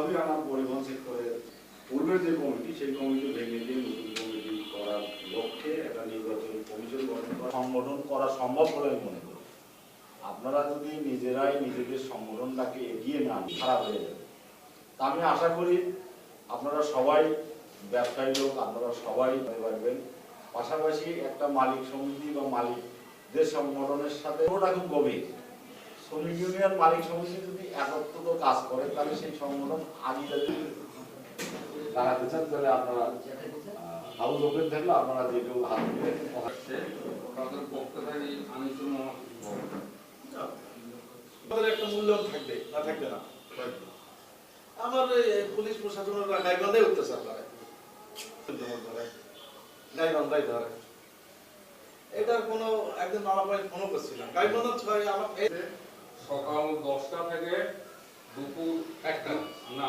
এইভাবে আমার পরিবহন সেক্টরের পূর্বের যে কমিটি, সেই কমিটি ভেঙে দিয়ে নতুন কমিটি করার লক্ষ্যে একটা নির্বাচন কমিশন গঠন করা সংগঠন করা সম্ভব বলে আমি মনে করি। আপনারা যদি নিজেরাই নিজেদের সংগঠনটাকে এগিয়ে নেন খারাপ হয়ে যাবে তা আমি আশা করি আপনারা সবাই ব্যবসায়ী লোক, আপনারা সবাই রাখবেন পাশাপাশি একটা মালিক সমিতি বা মালিকদের সংগঠনের সাথে ওটা খুব গভীর। শ্রমিক ইউনিয়ন মালিক সমিতি যদি একত্রিত কাজ করে তাহলে সেই সংগঠন আগে যদি লাগাতে চান তাহলে আপনারা হাউস ওপেন থাকলে আপনারা যে কেউ হাত দিয়ে একটা মূল্যায়ন থাকবে না থাকবে না? আমার পুলিশ প্রশাসনের গাইবান্ধাই অত্যাচার করে ধরে। ধরে। এটার কোনো একদিন মামা ভাই ফোনও করছিলাম ছয় আমার এই- সকাল দশটা থেকে দুপুর একটা। না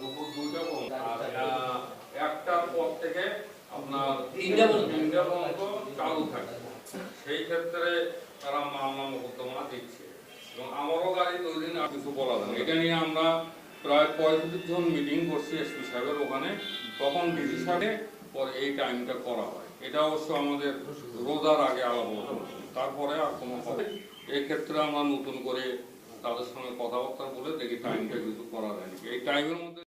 দুপুর দুইটা পর্যন্ত। একটার পর থেকে আপনার তিনটা পর্যন্ত। চালু থাকে। সেই ক্ষেত্রে তারা মামলা মোকদ্দমা দিচ্ছে। এবং আমারও গাড়ি দুই দিন আর কিছু বলা যায় এটা নিয়ে আমরা প্রায় পঁয়ত্রিশ জন মিটিং করছি এসপি সাহেবের ওখানে। তখন ডিসি সাহেবে পরে এই টাইমটা করা হয়। এটা অবশ্য আমাদের রোজার আগে আলাপ তারপরে আর কোনো হবে এই ক্ষেত্রে আমরা নতুন করে তাদের সঙ্গে কথাবার্তা বলে দেখি টাইমটা কিন্তু করা যায় এই টাইমের মধ্যে